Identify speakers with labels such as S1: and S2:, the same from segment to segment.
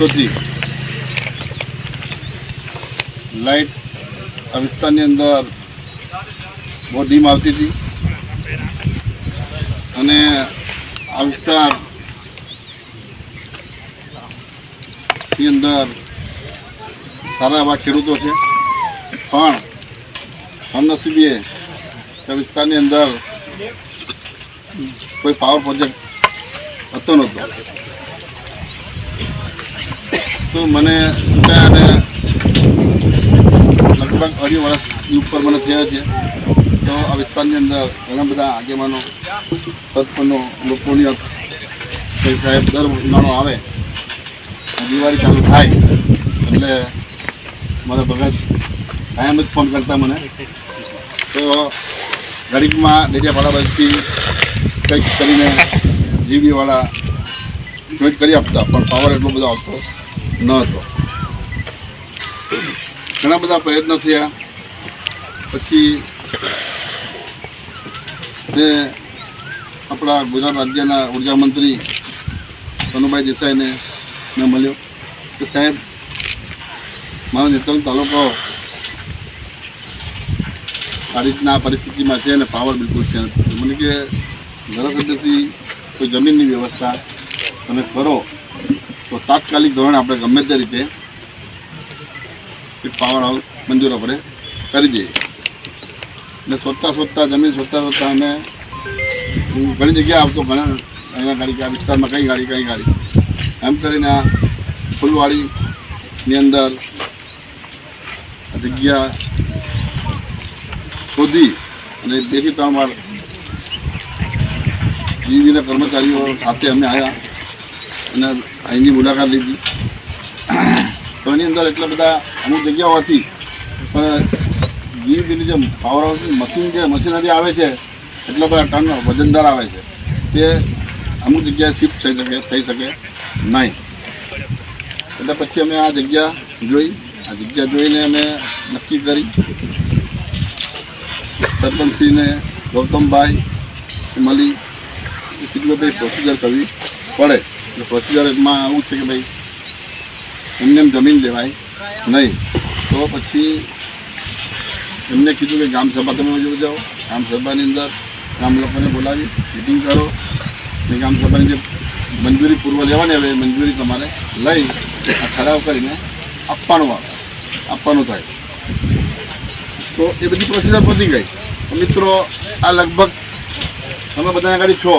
S1: વર્ષોથી લાઇટ આ વિસ્તારની અંદર બહુ ડીમ આવતી હતી. અને આ વિસ્તારની અંદર સારા એવા ખેડૂતો છે. પણ કમનસીબે આ વિસ્તારની અંદર કોઈ પાવર પ્રોજેક્ટ હતો નહોતો. તો મને અને લગભગ અઢી વર્ષની ઉપર મને થયો છે. તો આ વિસ્તારની અંદર ઘણા બધા આગેવાનો તત્પનો લોકોની સાહેબ દર ઉનાળો આવે દિવાળી ચાલુ થાય, એટલે મારા ભગત કાયમ જ ફોન કરતા મને. તો ગરીબમાં ડેડિયાપાડા બાજુથી કંઈક કરીને જીબીવાળા જોઈન્ટ કરી આપતા, પણ પાવર એટલો બધો આવતો. ન હતો. ઘણા બધા પ્રયત્નો થયા. પછી મેં આપણા ગુજરાત રાજ્યના ઊર્જા મંત્રી કનુભાઈ દેસાઈને મેં મળ્યો કે સાહેબ, મારો નેત્રંગ તાલુકો આ રીતના પરિસ્થિતિમાં છે અને પાવર બિલકુલ છે. મને કે ધારાસભ્યથી કોઈ જમીનની વ્યવસ્થા તમે કરો. તો તાત્કાલિક ધોરણે આપણે ગમે તે રીતે પાવર હાઉસ મંજૂર આપણે કરી દઈએ. એટલે શોધતા શોધતા, જમીન શોધતા શોધતા અમે હું ઘણી જગ્યાએ આવતો ઘણા, અહીંયા ગાડી આ વિસ્તારમાં કઈ ગાડી કઈ ગાડી. એમ કરીને આ ફૂલવાડીની અંદર આ જગ્યા શોધી અને બેથી ત્રણ વાર જીવીના કર્મચારીઓ સાથે અમે આવ્યા અને અહીંની મુલાકાત લીધી. તો એની અંદર એટલા બધા અમુક જગ્યાઓ હતી. પણ જીવીની જે પાવર હાઉસની મશીન જે મશીનરી આવે છે, એટલા બધા ટન વજનદાર આવે છે. તે અમુક જગ્યાએ શિફ્ટ થઈ શકે થઈ શકે નહીં. એટલે પછી અમે આ જગ્યા જોઈ. આ જગ્યા જોઈને અમે નક્કી કરી. સરપંચશ્રીને ગૌતમભાઈ મળી કેટલો કે ભાઈ પ્રોસિજર કરવી પડે. એટલે પ્રોસિજરમાં આવું છે કે ભાઈ, એમને એમ જમીન લેવાય નહીં. તો પછી એમને કીધું કે ગ્રામસભા તમે જોઈ જાઓ. ગ્રામસભાની અંદર ગામ લોકોને બોલાવી મિટિંગ કરો. ને ગ્રામસભાની જે મંજૂરી પૂર્વ લેવાની એ મંજૂરી તમારે લઈ આ ઠરાવ કરીને આપવાનું આવે, આપવાનું થાય. તો એ બધી પ્રોસિજર પતી ગઈ. મિત્રો, આ લગભગ તમે બધા આગળ છો,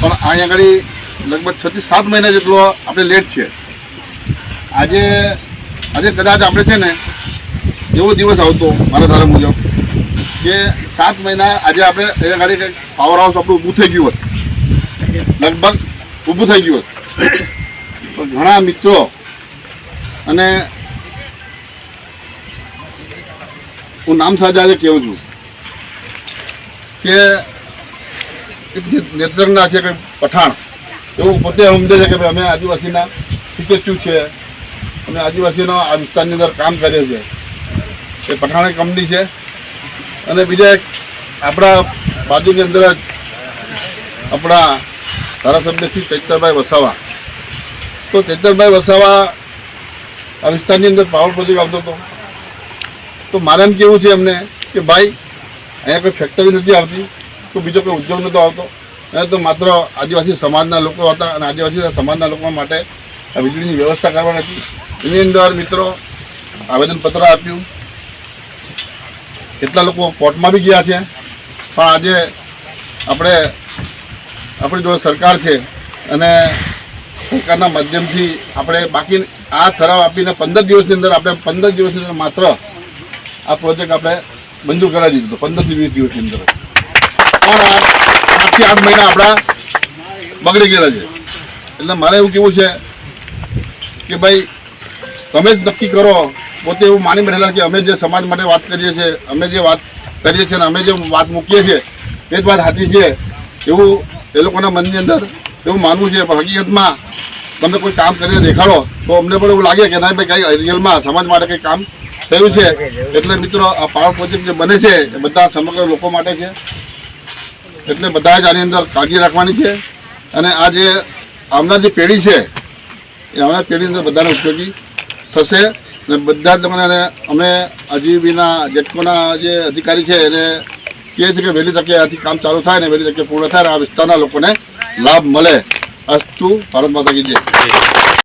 S1: પણ અહીંયા આગળ લગભગ છ થી સાત મહિના જેટલો આપણે લેટ છે આજે આજે કદાચ આપણે છે ને એવો દિવસ આવતો મારા ધારા મુજબ કે સાત મહિના આજે આપણે એ ગાડી કંઈક પાવર હાઉસ આપણું ઊભું થઈ ગયું હોત. લગભગ ઊભું થઈ ગયું હોત. ઘણા મિત્રો અને હું નામ સાથે આજે કહું છું કે જે છે કે પઠાણ એવું પોતે સમજે છે કે ભાઈ અમે આદિવાસીના ટીચર છે. અમે આદિવાસીનો આ વિસ્તારની અંદર કામ કરીએ છીએ એ પઠાણી કંપની છે. અને બીજા એક આપણા બાજુની અંદર જ આપણા ધારાસભ્ય શ્રી ચૈતરભાઈ વસાવા. તો ચૈતરભાઈ વસાવા આ વિસ્તારની અંદર પાવર પ્રોજેક્ટ આવતો હતો. તો મારે એમ કેવું છે એમને કે ભાઈ, અહીંયા કોઈ ફેક્ટરી નથી આવતી, તો બીજો કોઈ ઉદ્યોગ નહોતો આવતો. અહીંયા તો માત્ર આદિવાસી સમાજના લોકો હતા અને આદિવાસી સમાજના લોકો માટે આ વીજળીની વ્યવસ્થા કરવાની હતી. એની અંદર મિત્રો આવેદનપત્ર આપ્યું. કેટલા લોકો કોર્ટમાં બી ગયા છે. પણ આજે આપણે, આપણી જોડે સરકાર છે અને સરકારના માધ્યમથી આપણે બાકી આ ઠરાવ આપીને પંદર દિવસની અંદર આપણે પંદર દિવસની અંદર માત્ર આ પ્રોજેક્ટ આપણે મંજૂર કરાવી દીધો પંદરથી વીસ દિવસની અંદર. પણ સાતથી આઠ મહિના આપણા બગડી ગયેલા છે. એટલે મારે એવું કેવું છે કે ભાઈ, તમે જ નક્કી કરો, પોતે એવું માની બેઠેલા કે અમે જે સમાજ માટે વાત કરીએ છીએ, અમે જે વાત કરીએ છીએ અને અમે જે વાત મૂકીએ છીએ, એ જ વાત સાચી છે. એવું એ લોકોના મનની અંદર એવું માનવું છે. પણ હકીકતમાં તમે કોઈ કામ કરીને દેખાડો, તો અમને પણ એવું લાગે કે ના ભાઈ, કંઈ રિયલમાં સમાજ માટે કંઈ કામ થયું છે. એટલે મિત્રો, આ પાવર પ્રોજેક્ટ જે બને છે, એ બધા સમગ્ર લોકો માટે છે. એટલે બધા જ આની અંદર કાળજી રાખવાની છે. અને આ જે આવનાર જે પેઢી છે, એ આવનાર પેઢીની અંદર બધાને ઉપયોગી થશે. અને બધા જ લોકોને અમે આજીવીના જેટકોના જે અધિકારી છે, એને કહે છે કે વહેલી તકે આથી કામ ચાલુ થાય ને વહેલી તકે પૂર્ણ થાય આ વિસ્તારના લોકોને લાભ મળે. અસ્તુ ભારત માતા કી જય.